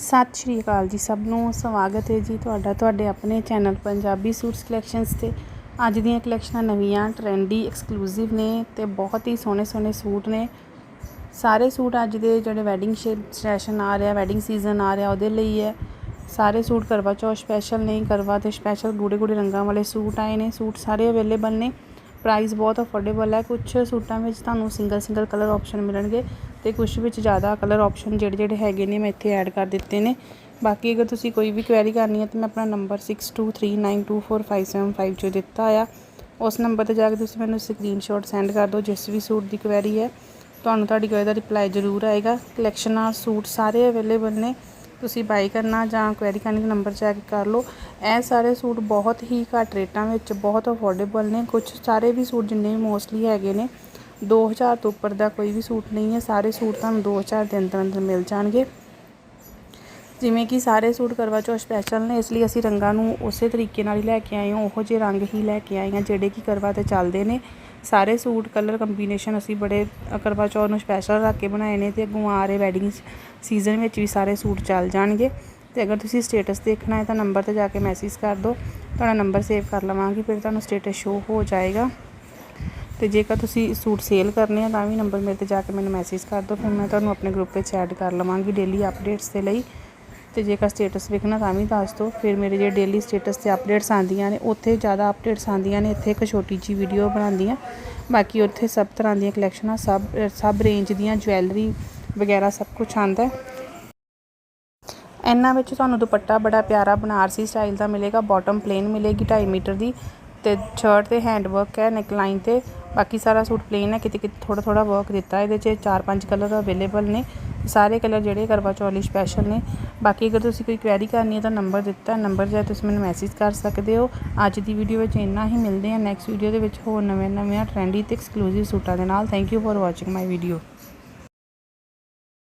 ਸਤਿ ਸ਼੍ਰੀ ਅਕਾਲ ਜੀ ਸਭ ਨੂੰ, ਸਵਾਗਤ ਹੈ ਜੀ ਤੁਹਾਡਾ, ਤੁਹਾਡੇ ਆਪਣੇ ਚੈਨਲ ਪੰਜਾਬੀ ਸੂਟਸ ਕਲੈਕਸ਼ਨਸ ਤੇ। ਅੱਜ ਦੀਆਂ ਕਲੈਕਸ਼ਨਾਂ ਨਵੀਆਂ ਟ੍ਰੈਂਡੀ ਐਕਸਕਲੂਸਿਵ ਨੇ ਤੇ ਬਹੁਤ ਹੀ ਸੋਹਣੇ ਸੋਹਣੇ ਸੂਟ ਨੇ। ਸਾਰੇ ਸੂਟ ਅੱਜ ਦੇ ਜਿਹੜੇ ਵੈਡਿੰਗ ਸੈਸ਼ਨ ਆ ਰਿਹਾ ਵੈਡਿੰਗ ਸੀਜ਼ਨ ਆ ਰਿਹਾ, ਉਹਦੇ ਲਈ ਹੈ। ਸਾਰੇ ਸੂਟ ਕਰਵਾ ਚੌਥ ਸਪੈਸ਼ਲ ਨਹੀਂ ਕਰਵਾ ਤੇ ਸਪੈਸ਼ਲ ਗੂੜੇ ਗੂੜੇ ਰੰਗਾਂ ਵਾਲੇ ਸੂਟ ਆਏ ਨੇ, ਸੂਟ ਸਾਰੇ ਅਵੇਲੇਬਲ ਨੇ। ਪ੍ਰਾਈਸ ਬਹੁਤ ਅਫੋਰਡੇਬਲ ਹੈ। ਕੁਝ ਸੂਟਾਂ ਵਿੱਚ ਤੁਹਾਨੂੰ ਸਿੰਗਲ ਸਿੰਗਲ ਕਲਰ ਆਪਸ਼ਨ ਮਿਲਣਗੇ ਤੇ ਕੁਝ ਵਿੱਚ ਜ਼ਿਆਦਾ ਕਲਰ ਆਪਸ਼ਨ ਜਿਹੜੇ ਜਿਹੜੇ ਹੈਗੇ ਨੇ, ਮੈਂ ਇੱਥੇ ਐਡ ਕਰ ਦਿੱਤੇ ਨੇ। ਬਾਕੀ ਅਗਰ ਤੁਸੀਂ ਕੋਈ ਵੀ ਕੁਐਰੀ ਕਰਨੀ ਹੈ ਤਾਂ ਮੈਂ ਆਪਣਾ ਨੰਬਰ 6239245755 'ਚ ਦਿੱਤਾ ਆ। ਉਸ ਨੰਬਰ ਤੇ ਜਾ ਕੇ ਤੁਸੀਂ ਮੈਨੂੰ ਸਕਰੀਨਸ਼ਾਟ ਸੈਂਡ ਕਰ ਦਿਓ, ਜਿਸ ਵੀ ਸੂਟ ਦੀ ਕੁਐਰੀ ਹੈ। ਤੁਹਾਨੂੰ ਤੁਹਾਡੀ ਕੁਐਰੀ ਦਾ ਰਿਪਲਾਈ ਜ਼ਰੂਰ ਆਏਗਾ। ਕਲੈਕਸ਼ਨ ਨਾਲ ਸੂਟ ਸਾਰੇ ਅਵੇਲੇਬਲ ਨੇ। ਤੁਸੀਂ ਬਾਈ ਕਰਨਾ ਜਾਂ ਕੁਐਰੀ ਕਰਨੀ ਨੰਬਰ ਚੈੱਕ ਕਰ ਲਓ। ਇਹ ਸਾਰੇ ਸੂਟ ਬਹੁਤ ਹੀ ਘੱਟ ਰੇਟਾਂ ਵਿੱਚ ਬਹੁਤ ਅਫੋਰਡੇਬਲ ਨੇ। ਕੁਝ ਸਾਰੇ ਵੀ ਸੂਟ ਜਿੰਨੇ ਵੀ ਮੋਸਟਲੀ ਹੈਗੇ ਨੇ 2000 ਤੋਂ ਉੱਪਰ ਦਾ ਕੋਈ ਵੀ ਸੂਟ ਨਹੀਂ ਹੈ। ਸਾਰੇ ਸੂਟ ਤੁਹਾਨੂੰ 2000 ਦੇ ਅੰਦਰ ਅੰਦਰ ਮਿਲ ਜਾਣਗੇ। ਜਿਵੇਂ ਕਿ ਸਾਰੇ ਸੂਟ ਕਰਵਾ ਚੌਥ ਸਪੈਸ਼ਲ ਨੇ, ਇਸ ਲਈ ਅਸੀਂ ਰੰਗਾਂ ਨੂੰ ਉਸੇ ਤਰੀਕੇ ਨਾਲ ਹੀ ਲੈ ਕੇ ਆਏ ਹਾਂ, ਉਹੋ ਜਿਹੇ ਰੰਗ ਹੀ ਲੈ ਕੇ ਆਏ ਹਾਂ, ਜਿਹੜੇ ਕਿ ਕਰਵਾ ਤੇ ਚੱਲਦੇ ਨੇ। ਸਾਰੇ ਸੂਟ ਕਲਰ ਕੰਬੀਨੇਸ਼ਨ ਅਸੀਂ ਬੜੇ ਕਰਵਾ ਚੌਥ ਨੂੰ ਸਪੈਸ਼ਲ ਰੱਖ ਕੇ ਬਣਾਏ ਨੇ ਤੇ ਅੱਗੋਂ ਆ ਰਹੇ ਵੈਡਿੰਗ ਸੀਜ਼ਨ ਵਿੱਚ ਵੀ ਸਾਰੇ ਸੂਟ ਚੱਲ ਜਾਣਗੇ। ਤੇ ਅਗਰ ਤੁਸੀਂ ਸਟੇਟਸ ਦੇਖਣਾ ਹੈ ਤਾਂ ਨੰਬਰ ਤੇ ਜਾ ਕੇ ਮੈਸੇਜ ਕਰ ਦਿਓ, ਤੁਹਾਡਾ ਨੰਬਰ ਸੇਵ ਕਰ ਲਵਾਂਗੀ, ਫਿਰ ਤੁਹਾਨੂੰ ਸਟੇਟਸ ਸ਼ੋ ਹੋ ਜਾਏਗਾ। ਤੇ ਜੇਕਰ ਤੁਸੀਂ ਸੂਟ ਸੇਲ ਕਰਨੇ ਆ ਤਾਂ ਵੀ ਨੰਬਰ ਮੇਰੇ ਤੇ ਜਾ ਕੇ ਮੈਨੂੰ ਮੈਸੇਜ ਕਰ ਦਿਓ, ਫਿਰ ਮੈਂ ਤੁਹਾਨੂੰ ਆਪਣੇ ਗਰੁੱਪ ਵਿੱਚ ਐਡ ਕਰ ਲਵਾਂਗੀ ਡੇਲੀ ਅਪਡੇਟਸ ਦੇ ਲਈ। ਤੇ ਜੇਕਰ ਸਟੇਟਸ ਵੇਖਣਾ ਤਾਂ ਵੀ ਦੱਸ ਦਿਓ। ਫਿਰ ਮੇਰੇ ਜਿਹੜੇ ਡੇਲੀ ਸਟੇਟਸ ਤੇ ਅਪਡੇਟਸ ਆਉਂਦੀਆਂ ਨੇ, ਉੱਥੇ ਜ਼ਿਆਦਾ ਅਪਡੇਟਸ ਆਉਂਦੀਆਂ ਨੇ। ਇੱਥੇ ਇੱਕ ਛੋਟੀ ਜੀ ਵੀਡੀਓ ਬਣਾਉਂਦੀ ਆ ਬਾਕੀ ਉੱਥੇ ਸਭ ਤਰ੍ਹਾਂ ਦੀਆਂ ਕਲੈਕਸ਼ਨਾਂ ਸਭ ਸਭ ਰੇਂਜ ਦੀਆਂ ਜੁਐਲਰੀ ਵਗੈਰਾ ਸਭ ਕੁਝ ਆਉਂਦਾ ਹੈ। ਇਹਨਾਂ ਵਿੱਚ ਤੁਹਾਨੂੰ ਦੁਪੱਟਾ ਬੜਾ ਪਿਆਰਾ ਬਨਾਰਸੀ ਸਟਾਈਲ ਦਾ ਮਿਲੇਗਾ। ਬਾਟਮ ਪਲੇਨ ਮਿਲੇਗੀ 2.5 ਮੀਟਰ ਦੀ ਤੇ ਸ਼ਰਟ ਤੇ ਹੈਂਡ ਵਰਕ ਹੈ ਨੈਕ ਲਾਈਨ ਤੇ। ਬਾਕੀ ਸਾਰਾ ਸੂਟ ਪਲੇਨ ਹੈ। ਕਿਤੇ ਕਿਤੇ ਥੋੜਾ ਥੋੜਾ ਵਰਕ ਦਿੱਤਾ। ਇਹਦੇ 'ਚ ਚਾਰ ਪੰਜ ਕਲਰ ਅਵੇਲੇਬਲ ਨੇ। ਸਾਰੇ ਕਲਰ ਜਿਹੜੇ ਕਰਵਾ ਚੌਲੀ ਸਪੈਸ਼ਲ ਨੇ। ਬਾਕੀ ਅਗਰ ਤੁਸੀਂ ਕੋਈ ਕੁਐਰੀ ਕਰਨੀ ਹੈ ਤਾਂ ਨੰਬਰ ਦਿੱਤਾ ਨੰਬਰ ਜਾਂ ਤੁਸੀਂ ਮੈਨੂੰ ਮੈਸੇਜ ਕਰ ਸਕਦੇ ਹੋ। ਅੱਜ ਦੀ ਵੀਡੀਓ ਵਿੱਚ ਇੰਨਾ ਹੀ, ਮਿਲਦੇ ਹਾਂ ਨੈਕਸਟ ਵੀਡੀਓ ਦੇ ਵਿੱਚ ਹੋਰ ਨਵੇਂ ਨਵੇਂ ਟ੍ਰੈਂਡੀ ਤੇ ਐਕਸਕਲੂਸਿਵ ਸੂਟਾਂ ਦੇ ਨਾਲ। Thank you for watching my video